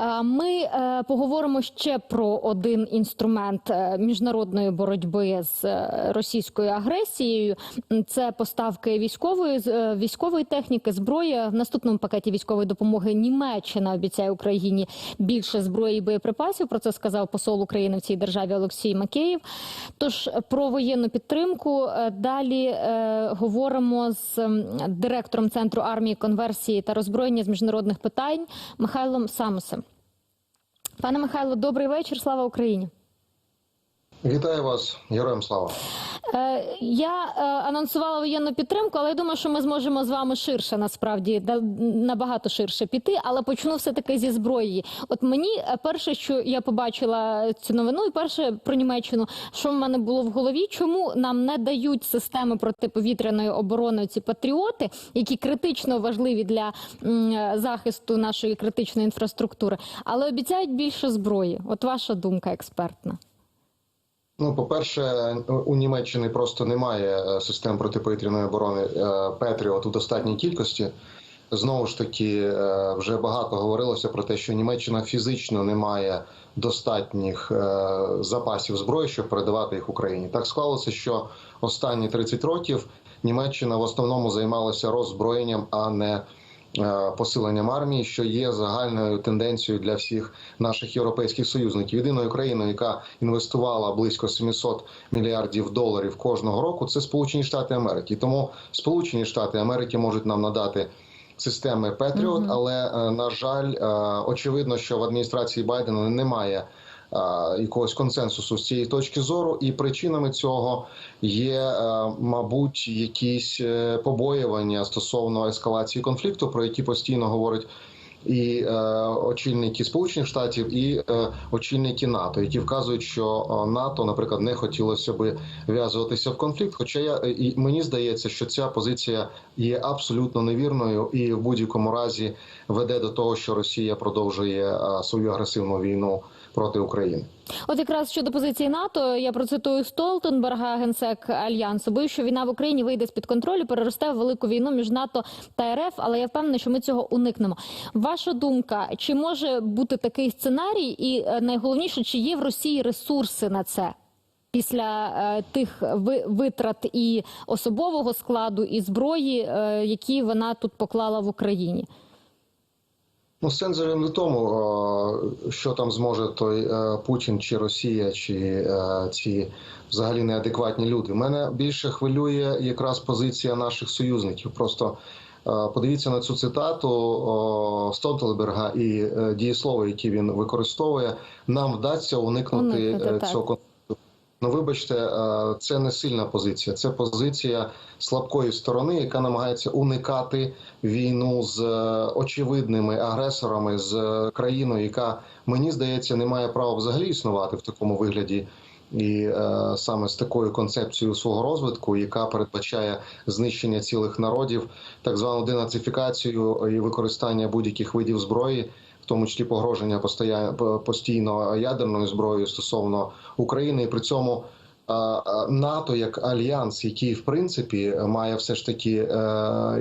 е, ми е, поговоримо ще про один інструмент е, міжнародної боротьби з російською агресією. Це поставки військової військової техніки, зброї. В наступному пакеті військової допомоги Німеччина обіцяє Україні більше зброї і боєприпасів. Про це сказав посол України в цій державі Олексій Макеєв. Тож про воєнну підтримку далі говоримо з директором центру армії конверсії та роззброєння з міжнародних питань Михайлом Самусем. Пане Михайло, добрий вечір. Слава Україні. Вітаю вас, героям слава. Е, Я е, анонсувала воєнну підтримку, але я думаю, що ми зможемо з вами ширше насправді набагато ширше піти. Але почну все таки зі зброї. От мені е, перше, що я побачила цю новину, і перше про Німеччину, що в мене було в голові, чому нам не дають системи протиповітряної оборони ці патріоти, які критично важливі для захисту нашої критичної інфраструктури, але обіцяють більше зброї. От ваша думка експертна. Ну, по-перше, у Німеччини просто немає е, систем протиповітряної оборони е, Петріот у достатній кількості. Знову ж таки, е, вже багато говорилося про те, що Німеччина фізично не має достатніх запасів зброї, щоб передавати їх Україні. Так склалося, що останні 30 років Німеччина в основному займалася роззброєнням, а не посиленням армії, що є загальною тенденцією для всіх наших європейських союзників. Єдиною країною, яка інвестувала близько 700 мільярдів доларів кожного року, це Сполучені Штати Америки. Тому Сполучені Штати Америки можуть нам надати. Системи Петріот, але е, на жаль, е, очевидно, що в адміністрації Байдена немає е, якогось консенсусу з цієї точки зору, і причинами цього є, е, мабуть, якісь е, побоювання стосовно ескалації конфлікту, про які постійно говорить і е, очільники Сполучених Штатів, і е, очільники НАТО, які вказують, що е, НАТО, наприклад, не хотілося би в'язуватися в конфлікт. Хоча я і мені здається, що ця позиція є абсолютно невірною і в будь-якому разі веде до того, що Росія продовжує е, свою агресивну війну проти України. От якраз щодо позиції НАТО, я процитую Столтенберга, генсек альянсу. Боюсь, що війна в Україні вийде з під контролю, переросте в велику війну між НАТО та РФ, але я впевнена, що ми цього уникнемо. Ваша думка, чи може бути такий сценарій, і е, найголовніше, чи є в Росії ресурси на це? Після е, тих ви- витрат і особового складу, і зброї, е, які вона тут поклала в Україні. Ну, же не в тому, е, що там зможе той е, Путін чи Росія, чи е, ці взагалі неадекватні люди. Мене більше хвилює якраз позиція наших союзників. Просто подивіться на цю цитату Столтенберга і дієслово, які він використовує. Нам вдасться уникнути Уникнути, цього конфлікту. Ну, вибачте, е, це не сильна позиція. Це позиція слабкої сторони, яка намагається уникати війну з е, очевидними агресорами, з е, країною, яка мені здається не має права взагалі існувати в такому вигляді. І е, саме з такою концепцією свого розвитку, яка передбачає знищення цілих народів, так звану денацифікацію і використання будь-яких видів зброї, тому числі погроження постійно ядерною зброєю стосовно України, і при цьому НАТО як альянс, який в принципі має все ж таки е,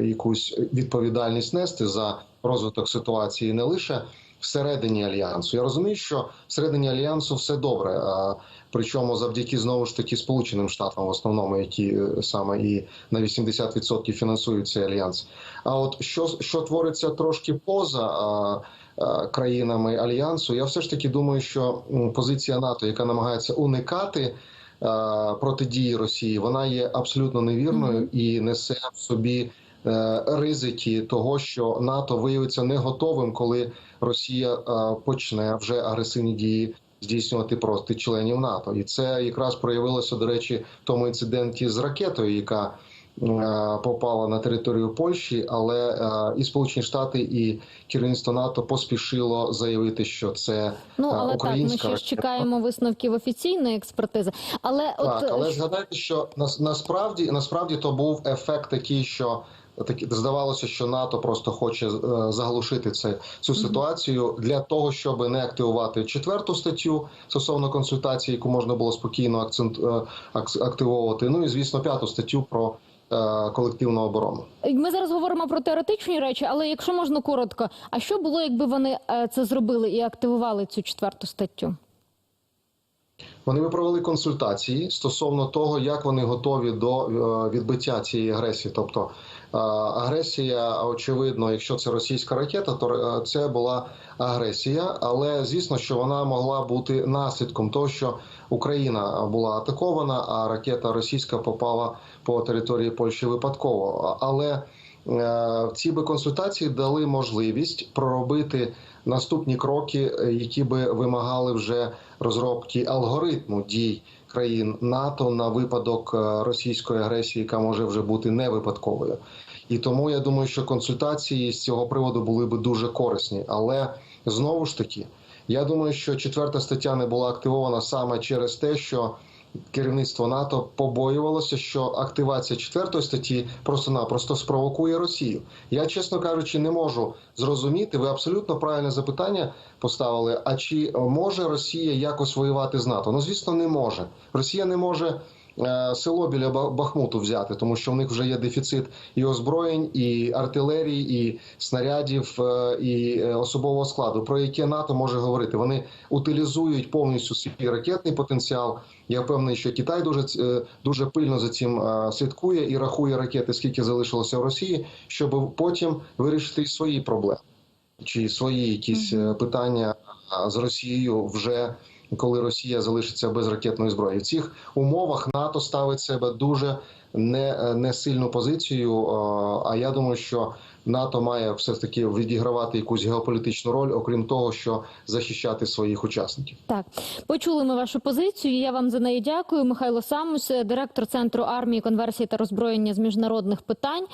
якусь відповідальність нести за розвиток ситуації не лише всередині альянсу. Я розумію, що всередині альянсу все добре. Причому завдяки знову ж таки Сполученим Штатам, в основному, які е, саме і на 80% фінансують цей альянс. А от що, що твориться трошки поза країнами альянсу, я все ж таки думаю, що позиція НАТО, яка намагається уникати е, протидії Росії, вона є абсолютно невірною і несе в собі е, ризики того, що НАТО виявиться не готовим, коли Росія е, почне вже агресивні дії. Здійснювати проти членів НАТО, і це якраз проявилося до речі в тому інциденті з ракетою, яка е, попала на територію Польщі, але е, і Сполучені Штати, і керівництво НАТО поспішило заявити, що це Ну е, але так, ми ще ж чекаємо висновків офіційної експертизи. Але от але е, згадайте, що нас насправді насправді то був ефект такий, що такі здавалося, що НАТО просто хоче е, заглушити це цю ситуацію для того, щоб не активувати четверту статтю стосовно консультації, яку можна було спокійно акцент е, активовувати. Ну і звісно, п'яту статтю про е, колективну оборону. Ми зараз говоримо про теоретичні речі, але якщо можна коротко, а що було, якби вони е, це зробили і активували цю четверту статтю? Вони би провели консультації стосовно того, як вони готові до е, відбиття цієї агресії. Тобто е, агресія, очевидно, якщо це російська ракета, то е, це була агресія, але звісно, що вона могла бути наслідком того, що Україна була атакована, а ракета російська попала по території Польщі випадково. Але ці би консультації дали можливість проробити наступні кроки, е, які би вимагали вже розробки алгоритму дій країн НАТО на випадок е, російської агресії, яка може вже бути не випадковою. І тому я думаю, що консультації з цього приводу були би дуже корисні. Але знову ж таки, я думаю, що четверта стаття не була активована саме через те, що керівництво НАТО побоювалося, що активація четвертої статті просто-напросто спровокує Росію. Я, чесно кажучи, не можу зрозуміти. Ви абсолютно правильне запитання поставили. А чи може Росія якось воювати з НАТО? Ну, звісно, не може. Росія не може. Е, Село біля Бахмуту взяти, тому що в них вже є дефіцит і озброєнь, і артилерії, і снарядів, е, і е, особового складу, про яке НАТО може говорити. Вони утилізують повністю свій ракетний потенціал. Я впевнений, що Китай дуже дуже пильно за цим слідкує і рахує ракети, скільки залишилося в Росії, щоб потім вирішити свої проблеми чи свої якісь питання з Росією вже. Коли Росія залишиться без ракетної зброї, в цих умовах НАТО ставить себе дуже не, не сильну позицію. А я думаю, що НАТО має все ж таки відігравати якусь геополітичну роль, окрім того, що захищати своїх учасників. Так, почули ми вашу позицію. Я вам за неї дякую. Михайло Самус, директор центру армії, конверсії та роззброєння з міжнародних питань.